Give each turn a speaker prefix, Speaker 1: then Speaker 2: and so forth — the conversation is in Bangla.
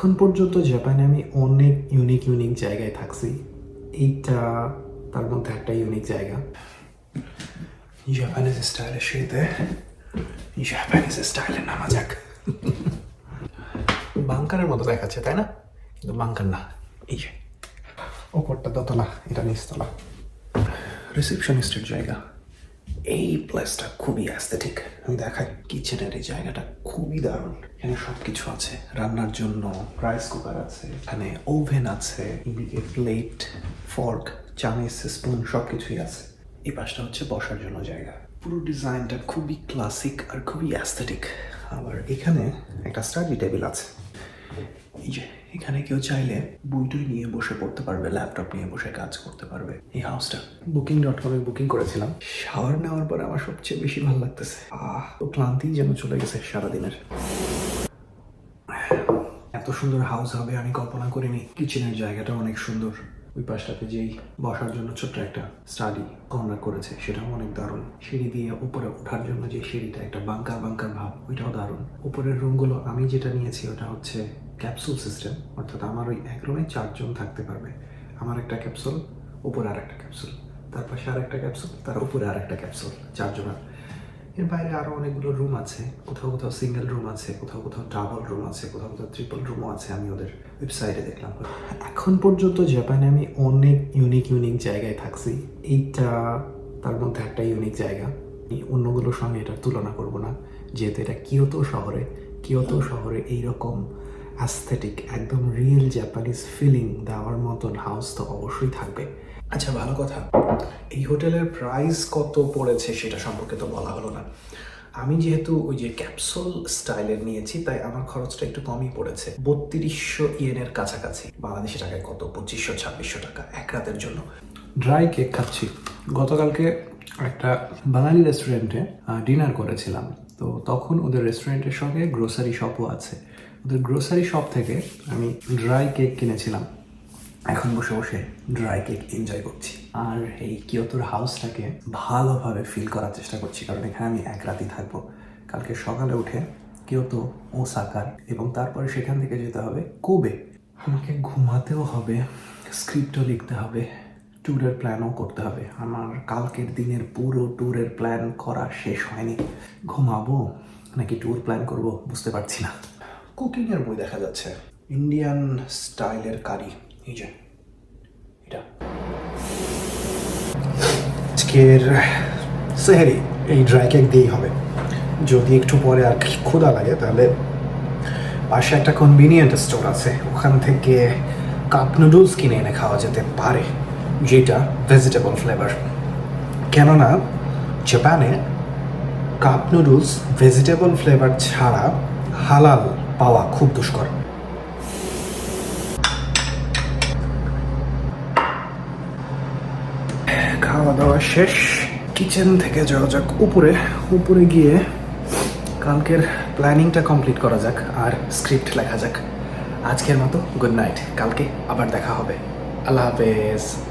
Speaker 1: এখন পর্যন্ত জাপানে আমি অনেক ইউনিক ইউনিক জায়গায় থাকছি। এইটা, তার মধ্যে একটা ইউনিক জায়গা। জাপানিজ স্টাইলের শীতে জাপানিজ স্টাইলে নামা যাক। বাংকারের মতো দেখাচ্ছে, তাই না? কিন্তু বাংকার না, এই যে। ওপরটা দোতলা, এটা নিচতলা। রিসেপশনিস্টের জায়গা। এই প্লেসটা খুবই অ্যাস্থেটিক আমি দেখাই কিচেনের এই জায়গাটা খুবই দারুণ। এখানে সব কিছু আছে। রান্নার জন্য রাইস কুকার আছে, এখানে ওভেন আছে, এদিকে প্লেট ফর্ক চামিচ স্পুন সব কিছুই আছে। এই পাশটা হচ্ছে বসার জন্য জায়গা। পুরো ডিজাইনটা খুবই ক্লাসিক আর খুবই অ্যাস্থেটিক আবার এখানে একটা স্টাডি টেবিল আছে। এই যে এখানে কেউ চাইলে বইটই নিয়ে বসে পড়তে পারবে ল্যাপটপ নিয়ে বসে কাজ করতে পারবে এই হাউসটা বুকিং ডট কমে বুকিং করেছিলাম। শাওয়ার নেওয়ার পরে আমার সবচেয়ে বেশি ভালো লাগতেছে। আহ তো ক্লান্তি যেন চলে গেছে সারাদিনের। এত সুন্দর হাউস হবে আমি কল্পনা করিনি। কিচেনের জায়গাটা অনেক সুন্দর। ওই পাশটাতে যেই বসার জন্য ছোট্ট একটা স্টাডি কর্নার করেছে, সেটাও অনেক দারুণ। সিঁড়ি দিয়ে উপরে ওঠার জন্য যে সিঁড়িটা, একটা বাঙ্কার বাঙ্কার ভাব, ওইটাও দারুণ। উপরের রুমগুলো আমি যেটা নিয়েছি, ওটা হচ্ছে ক্যাপসুল সিস্টেম, অর্থাৎ আমার ওই এক রুমে চারজন থাকতে পারবে। আমার একটা ক্যাপসুল, উপরে আর একটা ক্যাপসুল, তার পাশে আর একটা ক্যাপসুল, তার উপরে আর একটা ক্যাপসুল চারজনের এর বাইরে আরও অনেকগুলো রুম আছে। কোথাও কোথাও সিঙ্গেল রুম আছে, কোথাও কোথাও ডাবল রুম আছে, কোথাও কোথাও ট্রিপল রুমও আছে, আমি ওদের ওয়েবসাইটে দেখলাম। এখন পর্যন্ত জাপানে আমি অনেক ইউনিক ইউনিক জায়গায় থাকছি। এইটা, তার মধ্যে একটা ইউনিক জায়গা। অন্যগুলোর সঙ্গে এটা তুলনা করব না। যেহেতু এটা কিয়োতো শহরে কিয়োতো শহরে এইরকম অ্যাস্থেটিক একদম রিয়েল জাপানিজ ফিলিং দেওয়ার মতন হাউস তো অবশ্যই থাকবে। আচ্ছা ভালো কথা। এই হোটেলের প্রাইস কত পড়েছে সেটা সম্পর্কে তো বলা হলো না। আমি যেহেতু ওই যে ক্যাপসুল স্টাইলের নিয়েছি, তাই আমার খরচটা একটু কমই পড়েছে। বত্রিশশো ইয়েনের কাছাকাছি। বাংলাদেশি টাকায় কত? পঁচিশশো, ছাব্বিশশো টাকা এক রাতের জন্য। ড্রাই কেক খাচ্ছি। গতকালকে একটা বাঙালি রেস্টুরেন্টে ডিনার করেছিলাম। তো তখন ওদের রেস্টুরেন্টের সঙ্গে গ্রোসারি শপও আছে। ওদের গ্রোসারি শপ থেকে আমি ড্রাই কেক কিনেছিলাম। এখন বসে বসে ড্রাই কেক এনজয় করছি। আর এই কিয়তোর হাউসটাকে ভালোভাবে ফিল করার চেষ্টা করছি, কারণ এখানে আমি এক রাতই থাকব। কালকে সকালে উঠে কিয়তো, ওসাকার এবং তারপরে সেখান থেকে যেতে হবে কোবে। আমাকে ঘুমাতেও হবে স্ক্রিপ্টও লিখতে হবে ট্যুরের প্ল্যানও করতে হবে। আমার কালকের দিনের পুরো ট্যুরের প্ল্যান করা শেষ হয়নি। ঘুমাবো নাকি ট্যুর প্ল্যান করব বুঝতে পারছি না। কুকিংয়ের বই দেখা যাচ্ছে। ইন্ডিয়ান স্টাইলের কারি। এই যে, এটা। আজকের সেহেরি, এই ড্রাই কেক দিয়েই হবে। যদি একটু পরে আর ক্ষুধা লাগে, তাহলে পাশে একটা কনভিনিয়েন্ট স্টোর আছে। ওখান থেকে কাপ নুডলস কিনে এনে খাওয়া যেতে পারে, যেটা ভেজিটেবল ফ্লেভার কেননা জাপানে কাপ নুডলস ভেজিটেবল ফ্লেভার ছাড়া হালাল পাওয়া খুব দুষ্কর। খাওয়া দাওয়া শেষ। কিচেন থেকে যাওয়া যাক। উপরে উপরে গিয়ে কালকের প্ল্যানিংটা কমপ্লিট করা যাক আর স্ক্রিপ্ট লেখা যাক। আজকের মতো গুড নাইট কালকে আবার দেখা হবে। আল্লাহ হাফেজ।